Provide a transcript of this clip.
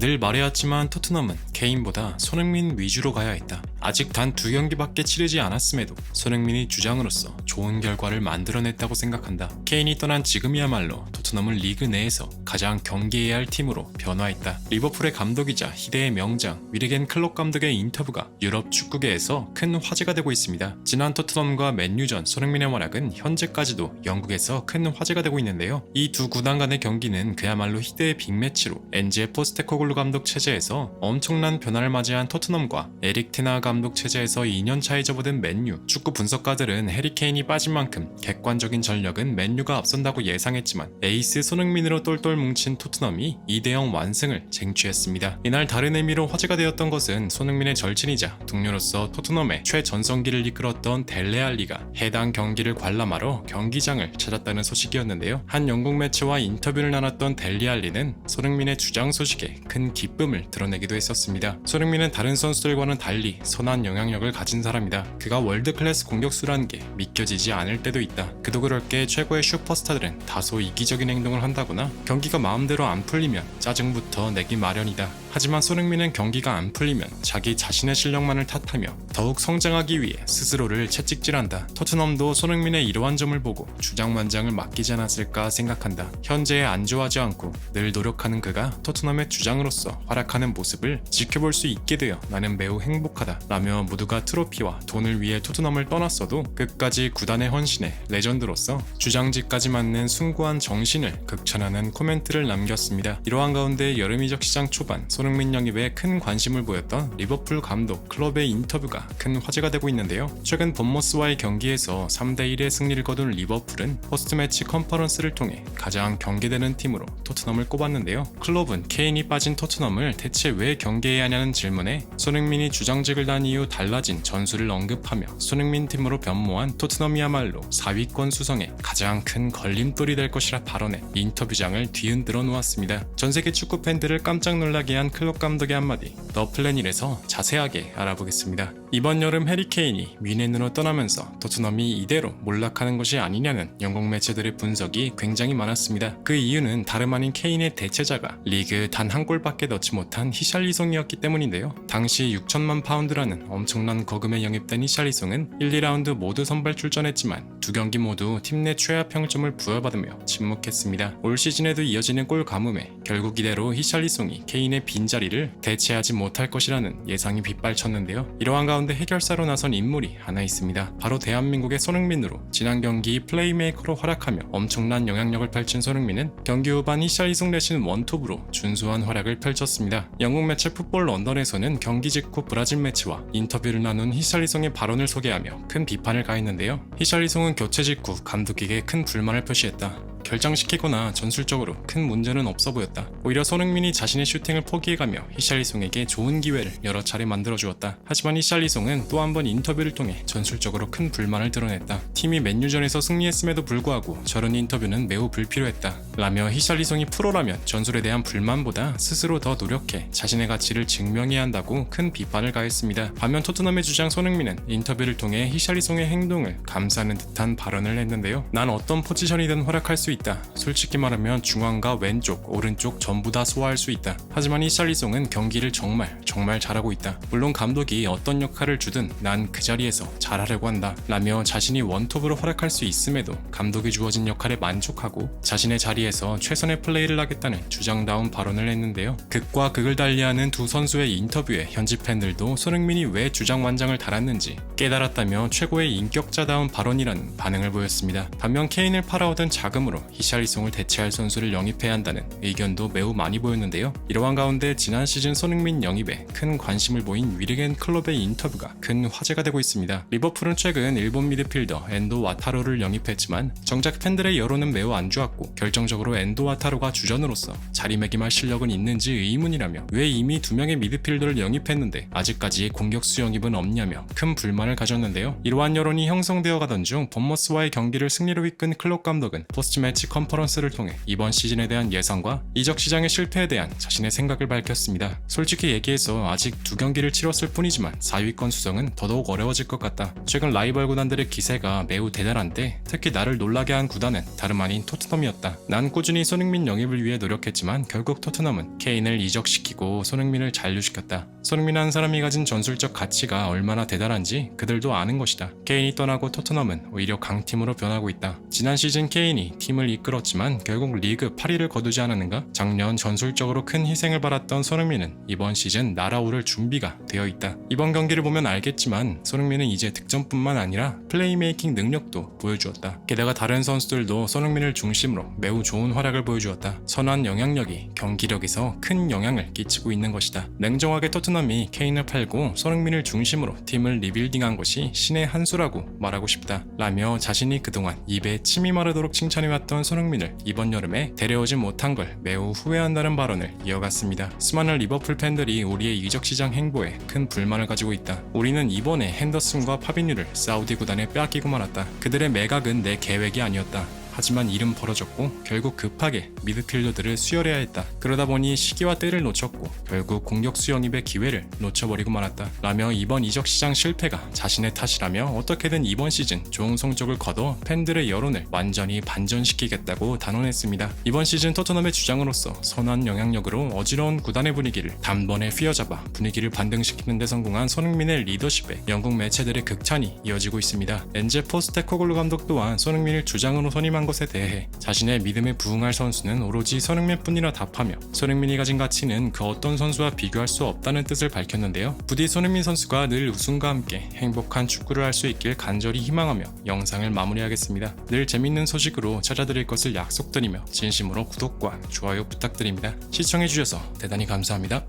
늘 말해왔지만 토트넘은 케인보다 손흥민 위주로 가야 했다. 아직 단 두 경기밖에 치르지 않았음에도 손흥민이 주장으로서 좋은 결과를 만들어냈다고 생각한다. 케인이 떠난 지금이야말로 토트넘은 리그 내에서 가장 경계해야 할 팀으로 변화했다. 리버풀의 감독이자 희대의 명장 위르겐 클롭 감독의 인터뷰가 유럽 축구계에서 큰 화제가 되고 있습니다. 지난 토트넘과 맨유전 손흥민의 활약은 현재까지도 영국에서 큰 화제가 되고 있는데요. 이 두 구단 간의 경기는 그야말로 희대의 빅매치로 엔제 포스테코글루 감독 체제에서 엄청난 변화를 맞이한 토트넘과 에릭 테나 감독 체제에서 2년 차에 접어든 맨유 축구 분석가들은 해리케인이 빠진 만큼 객관적인 전력은 맨유가 앞선다고 예상했지만 에이스 손흥민으로 똘똘 뭉친 토트넘이 2대0 완승을 쟁취했습니다. 이날 다른 의미로 화제가 되었던 것은 손흥민의 절친이자 동료로서 토트넘의 최전성기를 이끌었던 델레알리가 해당 경기를 관람하러 경기장을 찾았다는 소식이었는데요. 한 영국 매체와 인터뷰를 나눴던 델리알리는 손흥민의 주장 소식에 큰 기쁨을 드러내기도 했었습니다. 손흥민은 다른 선수들과는 달리 선한 영향력을 가진 사람이다. 그가 월드 클래스 공격수라는 게 믿겨지지 않을 때도 있다. 그도 그럴 게 최고의 슈퍼스타들은 다소 이기적인 행동을 한다거나 경기가 마음대로 안 풀리면 짜증부터 내기 마련이다. 하지만 손흥민은 경기가 안 풀리면 자기 자신의 실력만을 탓하며 더욱 성장하기 위해 스스로를 채찍질한다. 토트넘도 손흥민의 이러한 점을 보고 주장만장을 맡기지 않았을까 생각한다. 현재에 안주하지 않고 늘 노력하는 그가 토트넘의 주장으로서 활약하는 모습을 지켜볼 수 있게 되어 나는 매우 행복하다. 라며 모두가 트로피와 돈을 위해 토트넘을 떠났어도 끝까지 구단의 헌신에 레전드로서 주장지까지 맞는 숭고한 정신을 극찬하는 코멘트를 남겼습니다. 이러한 가운데 여름 이적 시장 초반 손흥민 영입에 큰 관심을 보였던 리버풀 감독 클럽의 인터뷰가 큰 화제가 되고 있는데요. 최근 본머스와의 경기에서 3대1의 승리를 거둔 리버풀은 포스트 매치 컨퍼런스를 통해 가장 경계되는 팀으로 토트넘을 꼽았는데요. 클럽은 케인이 빠진 토트넘을 대체 왜 경계해야 하냐는 질문에 손흥민이 주장직을 단 이후 달라진 전술을 언급하며 손흥민 팀으로 변모한 토트넘이야말로 4위권 수성에 가장 큰 걸림돌이 될 것이라 발언해 인터뷰장을 뒤흔들어 놓았습니다. 전 세계 축구 팬들을 깜짝 놀라게 한 클럽 감독의 한마디 더 플랜1에서 자세하게 알아보겠습니다. 이번 여름 해리케인이 뮌헨으로 떠나면서 토트넘이 이대로 몰락하는 것이 아니냐는 영국 매체들의 분석이 굉장히 많았습니다. 그 이유는 다름 아닌 케인의 대체자가 리그 단 한 골밖에 넣지 못한 히샬리송이었기 때문인데요. 당시 6천만 파운드라는 엄청난 거금에 영입된 히샬리송은 1, 2라운드 모두 선발 출전했지만 두 경기 모두 팀 내 최하 평점을 부여받으며 침묵했습니다. 올 시즌에도 이어지는 골 가뭄에 결국 이대로 히샬리송이 케인의 빈자리를 대체하지 못할 것이라는 예상이 빗발쳤는데요. 이러한 가운데 해결사로 나선 인물이 하나 있습니다. 바로 대한민국의 손흥민으로 지난 경기 플레이메이커로 활약하며 엄청난 영향력을 펼친 손흥민은 경기 후반 히샬리송 대신 원톱으로 준수한 활약을 펼쳤습니다. 영국 매체 풋볼 런던에서는 경기 직후 브라질 매체와 인터뷰를 나눈 히샬리송의 발언을 소개하며 큰 비판을 가했는데요. 히샬리송은 교체 직후 감독에게 큰 불만을 표시했다. 결정시키거나 전술적으로 큰 문제는 없어 보였다. 오히려 손흥민이 자신의 슈팅을 포기해가며 히샬리송에게 좋은 기회를 여러 차례 만들어주었다. 하지만 히샬리송은 또 한 번 인터뷰를 통해 전술적으로 큰 불만을 드러냈다. 팀이 맨유전에서 승리했음에도 불구하고 저런 인터뷰는 매우 불필요했다. 라며 히샬리송이 프로라면 전술에 대한 불만보다 스스로 더 노력해 자신의 가치를 증명해야 한다고 큰 비판을 가했습니다. 반면 토트넘의 주장 손흥민은 인터뷰를 통해 히샬리송의 행동을 감싸는 듯한 발언을 했는데요. 난 어떤 포지션이든 활약할 수 있다. 솔직히 말하면 중앙과 왼쪽, 오른쪽 전부 다 소화할 수 있다. 하지만 히샬리송은 경기를 정말 정말 잘하고 있다. 물론 감독이 어떤 역할을 주든 난 그 자리에서 잘하려고 한다. 라며 자신이 원톱으로 활약할 수 있음에도 감독이 주어진 역할에 만족하고 자신의 자리에서 최선의 플레이를 하겠다는 주장다운 발언을 했는데요. 극과 극을 달리하는 두 선수의 인터뷰에 현지 팬들도 손흥민이 왜 주장 완장을 달았는지 깨달았다며 최고의 인격자다운 발언이라는 반응을 보였습니다. 반면 케인을 팔아오던 자금으로 히샬리송을 대체할 선수를 영입해야 한다는 의견도 매우 많이 보였는데요. 이러한 가운데 지난 시즌 손흥민 영입에 큰 관심을 보인 위르겐 클럽의 인터뷰가 큰 화제가 되고 있습니다. 리버풀은 최근 일본 미드필더 엔도 와타로를 영입했지만 정작 팬들의 여론은 매우 안 좋았고 결정적으로 엔도 와타로가 주전으로서 자리매김할 실력은 있는지 의문이라며 왜 이미 두 명의 미드필더를 영입했는데 아직까지 공격수 영입은 없냐며 큰 불만을 가졌는데요. 이러한 여론이 형성되어 가던 중 본머스와의 경기를 승리로 이끈 클럽 감독은 포스트 매치 프레스 컨퍼런스를 통해 이번 시즌에 대한 예상과 이적 시장의 실패에 대한 자신의 생각을 밝혔습니다. 솔직히 얘기해서 아직 두 경기를 치렀을 뿐이지만 4위권 수성은 더더욱 어려워질 것 같다. 최근 라이벌 구단들의 기세가 매우 대단한데 특히 나를 놀라게 한 구단은 다름 아닌 토트넘이었다. 난 꾸준히 손흥민 영입을 위해 노력했지만 결국 토트넘은 케인을 이적시키고 손흥민을 잔류시켰다. 손흥민 한 사람이 가진 전술적 가치가 얼마나 대단한지 그들도 아는 것이다. 케인이 떠나고 토트넘은 오히려 강팀으로 변하고 있다. 지난 시즌 케인이 팀을 이끌었지만 결국 리그 8위를 거두지 않았는가? 작년 전술적으로 큰 희생을 받았던 손흥민은 이번 시즌 날아오를 준비가 되어 있다. 이번 경기를 보면 알겠지만 손흥민은 이제 득점뿐만 아니라 플레이메이킹 능력도 보여주었다. 게다가 다른 선수들도 손흥민을 중심으로 매우 좋은 활약을 보여주었다. 선한 영향력이 경기력에서 큰 영향을 끼치고 있는 것이다. 냉정하게 토트넘이 케인을 팔고 손흥민을 중심으로 팀을 리빌딩한 것이 신의 한 수라고 말하고 싶다. 라며 자신이 그동안 입에 침이 마르도록 칭찬해왔던 손흥민을 이번 여름에 데려오지 못한 걸 매우 후회한다는 발언을 이어갔습니다. 수많은 리버풀 팬들이 우리의 이적 시장 행보에 큰 불만을 가지고 있다. 우리는 이번에 핸더슨과 파비뉴를 사우디 구단에 빼앗기고 말았다. 그들의 매각은 내 계획이 아니었다. 하지만 일은 벌어졌고 결국 급하게 미드필더들을 수혈해야 했다. 그러다 보니 시기와 때를 놓쳤고 결국 공격 수 영입의 기회를 놓쳐버리고 말았다. 라며 이번 이적 시장 실패가 자신의 탓이라며 어떻게든 이번 시즌 좋은 성적을 거둬 팬들의 여론을 완전히 반전시키겠다고 단언했습니다. 이번 시즌 토트넘의 주장으로서 선한 영향력으로 어지러운 구단의 분위기를 단번에 휘어잡아 분위기를 반등시키는 데 성공한 손흥민의 리더십에 영국 매체들의 극찬이 이어지고 있습니다. 엔제 포스테코글루 감독 또한 손흥민을 주장으로 선임 한 것에 대해 자신의 믿음에 부응할 선수는 오로지 손흥민뿐이라 답하며 손흥민이 가진 가치는 그 어떤 선수와 비교할 수 없다는 뜻을 밝혔는데요. 부디 손흥민 선수가 늘 우승과 함께 행복한 축구를 할 수 있길 간절히 희망하며 영상을 마무리하겠습니다. 늘 재밌는 소식으로 찾아드릴 것을 약속드리며 진심으로 구독과 좋아요 부탁드립니다. 시청해주셔서 대단히 감사합니다.